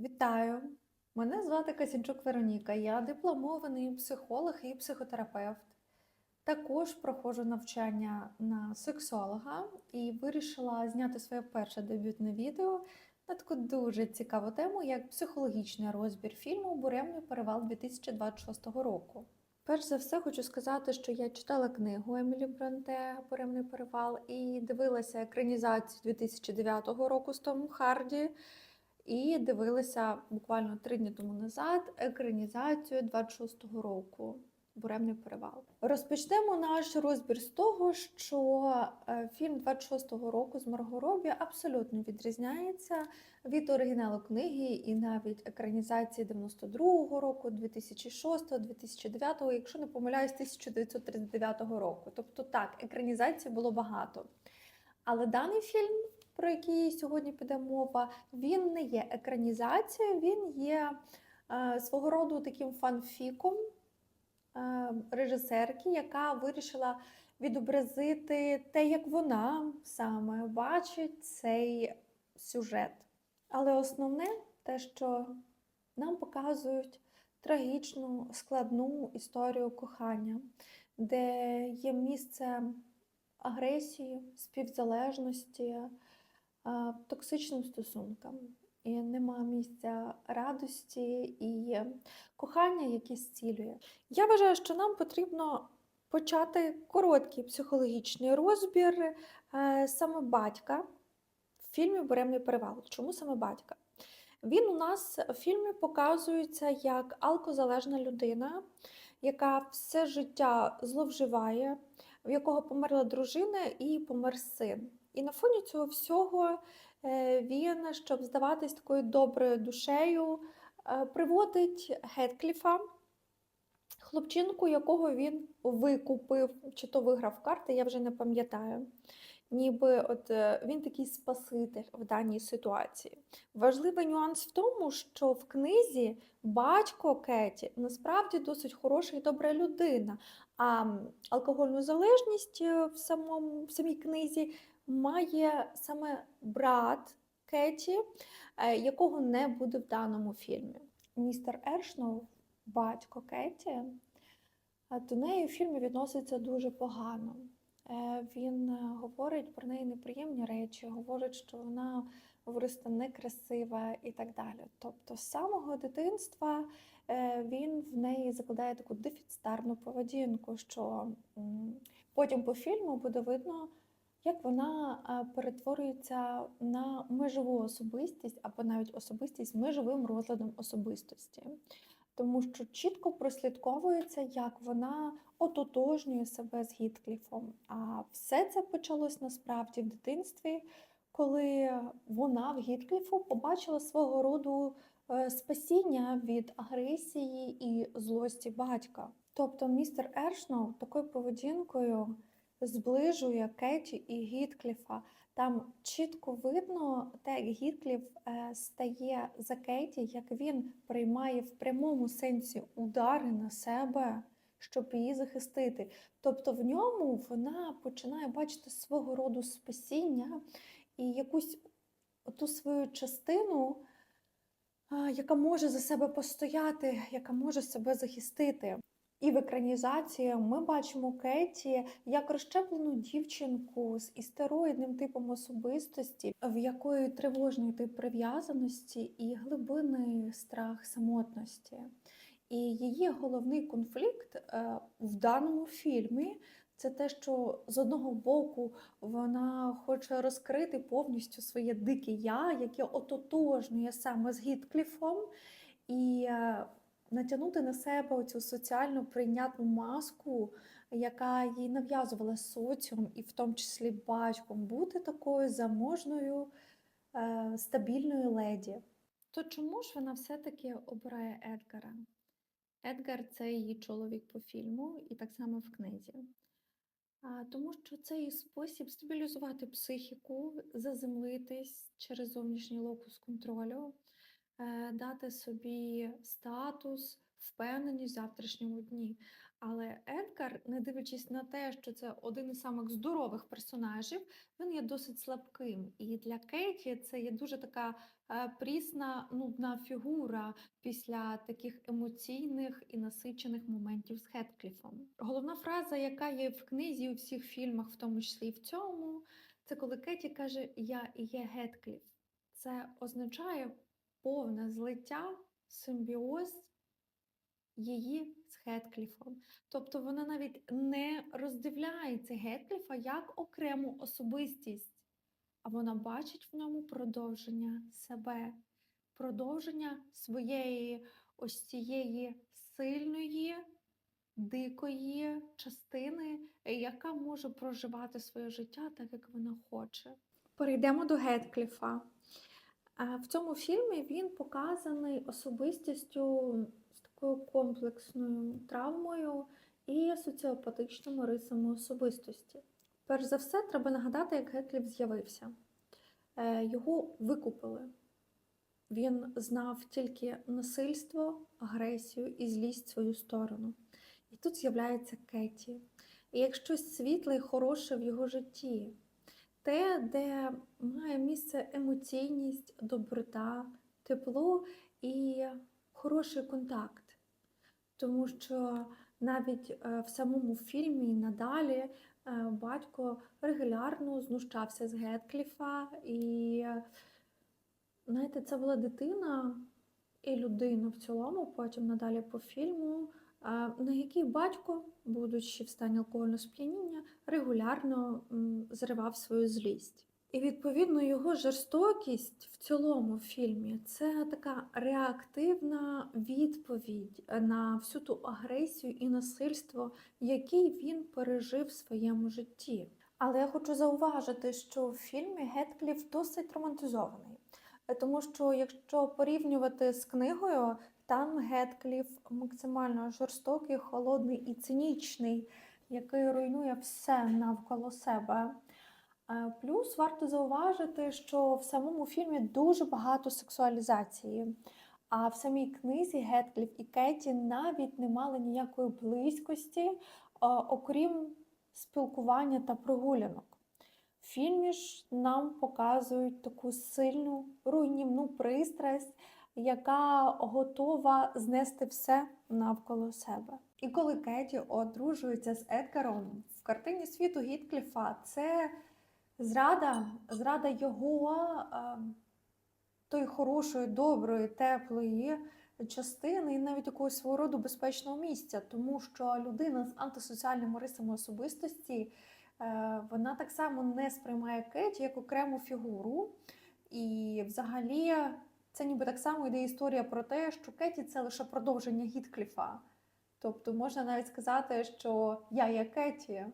Вітаю! Мене звати Касінчук Вероніка. Я дипломований психолог і психотерапевт. Також проходжу навчання на сексолога і вирішила зняти своє перше дебютне відео на таку дуже цікаву тему, як психологічний розбір фільму Буремний перевал 2026 року. Перш за все, хочу сказати, що я читала книгу Емілі Бронте Буремний перевал і дивилася екранізацію 2009 року з Томом Харді. І дивилася буквально три дні тому назад екранізацію 26-го року Буремний перевал. Розпочнемо наш розбір з того, що е, фільм 26-го року з Марго Робі абсолютно відрізняється від оригіналу книги і навіть екранізації 92-го року, 2006, 2009, якщо не помиляюсь, 1939 року. Тобто так, екранізацій було багато. Але даний фільм про який сьогодні піде мова, він не є екранізацією, він є е, свого роду таким фанфіком е, режисерки, яка вирішила відобразити те, як вона саме бачить цей сюжет. Але основне те, що нам показують трагічну, складну історію кохання, де є місце агресії, співзалежності токсичним стосункам. І нема місця радості і кохання, яке зцілює. Я вважаю, що нам потрібно почати короткий психологічний розбір е, саме батька в фільмі Буремний перевал. Чому саме батька? Він у нас в фільмі показується як алкозалежна людина, яка все життя зловживає, в якого померла дружина і помер син. І на фоні цього всього е, він, щоб здаватись такою доброю душею, е, приводить Геткліфа, хлопчинку, якого він викупив, чи то виграв карти, я вже не пам'ятаю. Ніби от е, він такий спаситель в даній ситуації. Важливий нюанс в тому, що в книзі батько Кеті насправді досить хороша і добра людина, а алкогольну залежність в самому в самій книзі має саме брат Кеті, е, якого не буде в даному фільмі. Містер Ершноу, батько Кеті, е, до неї в фільмі відноситься дуже погано. Е, він говорить про неї неприємні речі, говорить, що вона виросте некрасива і так далі. Тобто, з самого дитинства він в неї закладає таку дефіцитарну поведінку, що потім по фільму буде видно, як вона перетворюється на межову особистість або навіть особистість з межовим розладом особистості. Тому що чітко прослідковується, як вона ототожнює себе з Гіткліфом. А все це почалось насправді в дитинстві, коли вона в Гіткліфу побачила свого роду е, спасіння від агресії і злості батька. Тобто містер Ершноу такою поведінкою зближує Кеті і Гіткліфа. Там чітко видно, те, як Гіткліф е, стає за Кеті, як він приймає в прямому сенсі удари на себе, щоб її захистити. Тобто в ньому вона починає бачити свого роду спасіння і якусь ту свою частину, яка може за себе постояти, яка може себе захистити. І в екранізації ми бачимо Кеті як розщеплену дівчинку з істероїдним типом особистості, в якої тривожний тип прив'язаності і глибинний страх самотності. І її головний конфлікт е, в даному фільмі це те, що з одного боку вона хоче розкрити повністю своє дике я, яке ототожнює саме з Гіткліфом. І е, натягнути на себе оцю соціально прийнятну маску, яка їй нав'язувала соціум, і в тому числі батьком, бути такою заможною, е, стабільною леді. То чому ж вона все-таки обирає Едгара? Едгар це її чоловік по фільму, і так само в книзі. Тому що це її спосіб стабілізувати психіку, заземлитись через зовнішній локус контролю, дати собі статус, впевненість в завтрашньому дні. Але Едгар, не дивлячись на те, що це один із самих здорових персонажів, він є досить слабким. І для Кейті це є дуже така е, прісна, нудна фігура після таких емоційних і насичених моментів з Геткліфом. Головна фраза, яка є в книзі у всіх фільмах, в тому числі і в цьому, це коли Кеті каже Я і є Геткліф. Це означає повне злиття, симбіоз її з Геткліфом. Тобто вона навіть не роздивляється Геткліфа як окрему особистість, а вона бачить в ньому продовження себе, продовження своєї ось цієї сильної, дикої частини, яка може проживати своє життя так, як вона хоче. Перейдемо до Геткліфа. В цьому фільмі він показаний особистістю з такою комплексною травмою і соціопатичними рисами особистості. Перш за все, треба нагадати, як Гетлів з'явився. Е, Його викупили. Він знав тільки насильство, агресію і злість свою сторону. І тут з'являється Кеті. І як щось світле і хороше в його житті, те, де має місце емоційність, доброта, тепло і хороший контакт. Тому що навіть е, в самому фільмі і надалі е, батько регулярно знущався з Геткліфа, і знаєте, це була дитина і людина в цілому, потім надалі по фільму, на який батько, будучи в стані алкогольного сп'яніння, регулярно зривав свою злість. І відповідно його жорстокість в цілому фільмі це така реактивна відповідь на всю ту агресію і насильство, який він пережив в своєму житті. Але я хочу зауважити, що в фільмі Геткліф досить романтизований, тому що якщо порівнювати з книгою, там Геткліф максимально жорстокий, холодний і цинічний, який руйнує все навколо себе. Е, Плюс варто зауважити, що в самому фільмі дуже багато сексуалізації. А в самій книзі Геткліф і Кеті навіть не мали ніякої близькості, е, окрім спілкування та прогулянок. В фільмі ж нам показують таку сильну руйнівну пристрасть, яка готова знести все навколо себе. І коли Кеті одружується з Едгаром в картині світу Гіткліфа, це зрада, зрада його тої хорошої, доброї, теплої частини і навіть якогось свого роду безпечного місця, тому що людина з антисоціальними рисами особистості. Е, Вона так само не сприймає Кеті як окрему фігуру. І взагалі це ніби так само йде історія про те, що Кеті це лише продовження Гіткліфа. Тобто можна навіть сказати, що я є Кеті.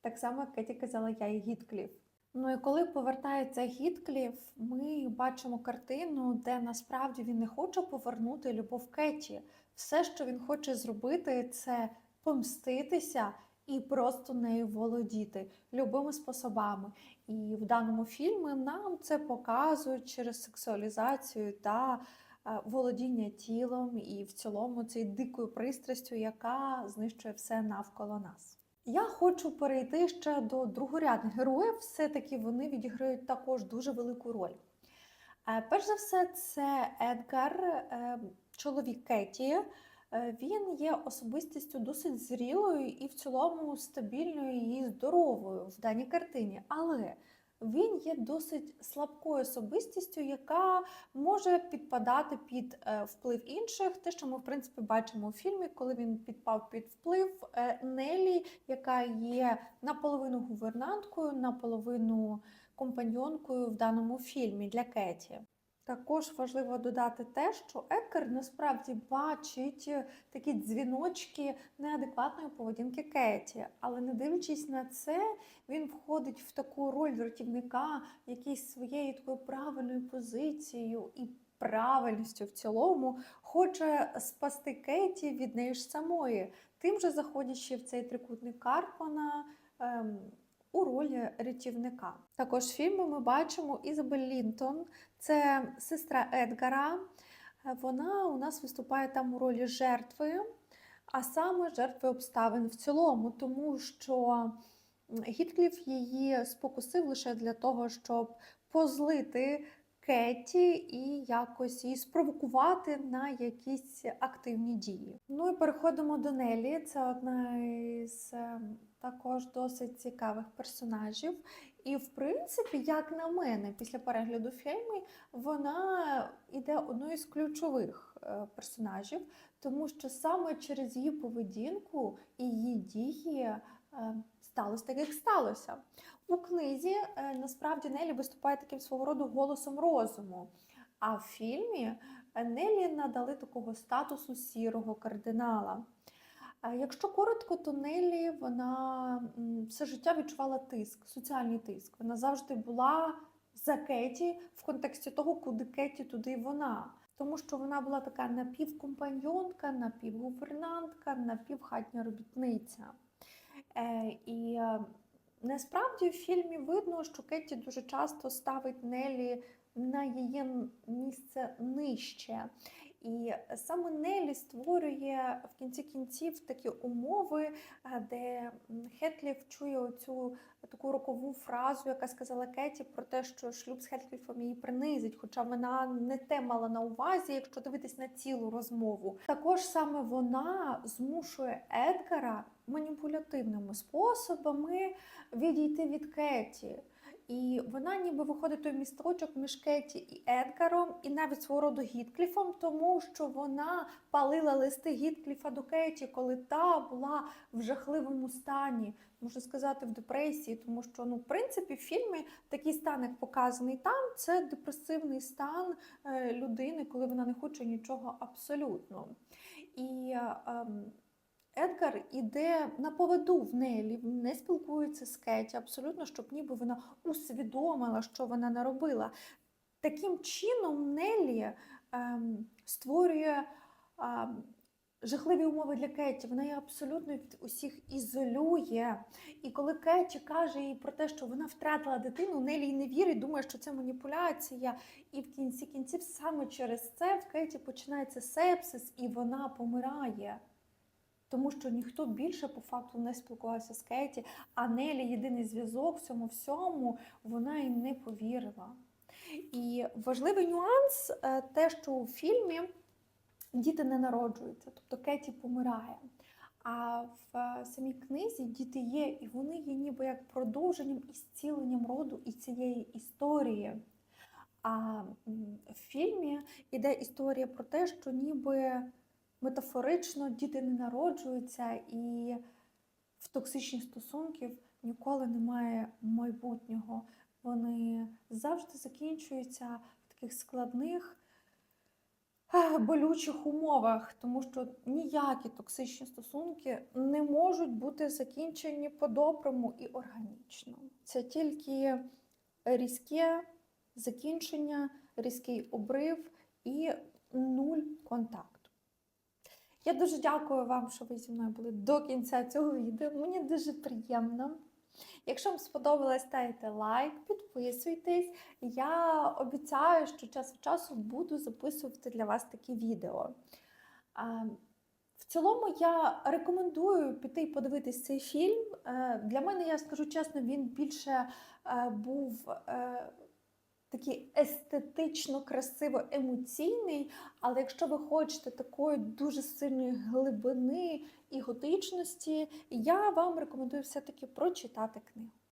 Так само, як Кеті казала, я є Гіткліф. Ну і коли повертається Гіткліф, ми бачимо картину, де насправді він не хоче повернути любов Кеті. Все, що він хоче зробити, це помститися і просто нею володіти любими способами. І в даному фільмі нам це показують через сексуалізацію та е, володіння тілом, і в цілому цією дикою пристрастю, яка знищує все навколо нас. Я хочу перейти ще до другорядних героїв. Все-таки вони відіграють також дуже велику роль. Е, Перш за все, це Едгар, е, чоловік Кеті. Е, Він є особистістю досить зрілою і в цілому стабільною і здоровою в даній картині. Але він є досить слабкою особистістю, яка може підпадати під е, вплив інших. Те, що ми в принципі бачимо у фільмі, коли він підпав під вплив е, Нелі, яка є наполовину гувернанткою, наполовину компаньонкою в даному фільмі для Кеті. Також важливо додати те, що Едгар насправді бачить е, такі дзвіночки неадекватної поведінки Кеті, але не дивлячись на це, він входить в таку роль рятівника, який своєю такою правильною позицією і правильністю в цілому хоче спасти Кеті від неї ж самої, тим же заходячи в цей трикутник Карпана. Ем, у ролі рятівника. Також в фільмі ми бачимо Ізабель Лінтон, це сестра Едгара. Е, Вона у нас виступає там у ролі жертви, а саме жертви обставин в цілому, тому що Гіткліф її спокусив лише для того, щоб позлити Кетті і якось її спровокувати на якісь активні дії. Ну і переходимо до Нелі. Це одна із е, також досить цікавих персонажів. І, в принципі, як на мене, після перегляду фільму вона іде одною з ключових е, персонажів, тому що саме через її поведінку і її дії е, сталося так, як сталося. У книзі е, насправді Нелі виступає таким свого роду голосом розуму. А в фільмі Нелі надали такого статусу сірого кардинала. Якщо коротко, то Нелі вона все життя відчувала тиск, соціальний тиск. Вона завжди була за Кеті в контексті того, куди Кеті, туди вона. Тому що вона була така напівкомпаньонка, напівгувернантка, напівхатня робітниця. Е, і е, насправді в фільмі видно, що Кетті дуже часто ставить Нелі на її місце нижче. І саме Нелі створює в кінці кінців такі умови, е, де м, Хетліф чує оцю таку рокову фразу, яка сказала Кеті про те, що шлюб з Хетліфом її принизить, хоча вона не те мала на увазі, якщо дивитись на цілу розмову. Також саме вона змушує Едгара маніпулятивними способами відійти від Кеті. І вона ніби виходить той місточок між Кеті і Едгаром, і навіть свого роду Гіткліфом, тому що вона палила листи Гіткліфа до Кеті, коли та була в жахливому стані, можна сказати, в депресії, тому що ну, в принципі, в фільмі такий стан, як показаний там, це депресивний стан е, людини, коли вона не хоче нічого абсолютно. І ем, Едгар іде на поводу в Нелі, не спілкується з Кеті, абсолютно, щоб ніби вона усвідомила, що вона наробила. Таким чином, Нелі ем, створює ем, жахливі умови для Кеті. Вона її абсолютно від усіх ізолює. І коли Кеті каже їй про те, що вона втратила дитину, Нелі не вірить, думає, що це маніпуляція. І в кінці кінців саме через це в Кеті починається сепсис, і вона помирає. Тому що ніхто більше по факту не спілкувався з Кеті, а Нелі єдиний зв'язок в цьому всьому, вона їм не повірила. І важливий нюанс е, те, що у фільмі діти не народжуються, тобто Кеті помирає. А в е, самій книзі діти є, і вони є ніби як продовженням і зціленням роду і цієї історії. А в фільмі йде історія про те, що ніби метафорично діти не народжуються, і в токсичних стосунків ніколи немає майбутнього. Вони завжди закінчуються в таких складних, болючих умовах, тому що ніякі токсичні стосунки не можуть бути закінчені по-доброму і органічно. Це тільки різке закінчення, різкий обрив і нуль контакту. Я дуже дякую вам, що ви зі мною були до кінця цього відео. Мені дуже приємно. Якщо вам сподобалось, ставте лайк, підписуйтесь. Я обіцяю, що час від часу буду записувати для вас такі відео. В цілому я рекомендую піти і подивитись цей фільм. Е, Для мене, я скажу чесно, він більше е, був е, такий естетично красиво емоційний. Але якщо ви хочете такої дуже сильної глибини і готичності, я вам рекомендую все-таки прочитати книгу.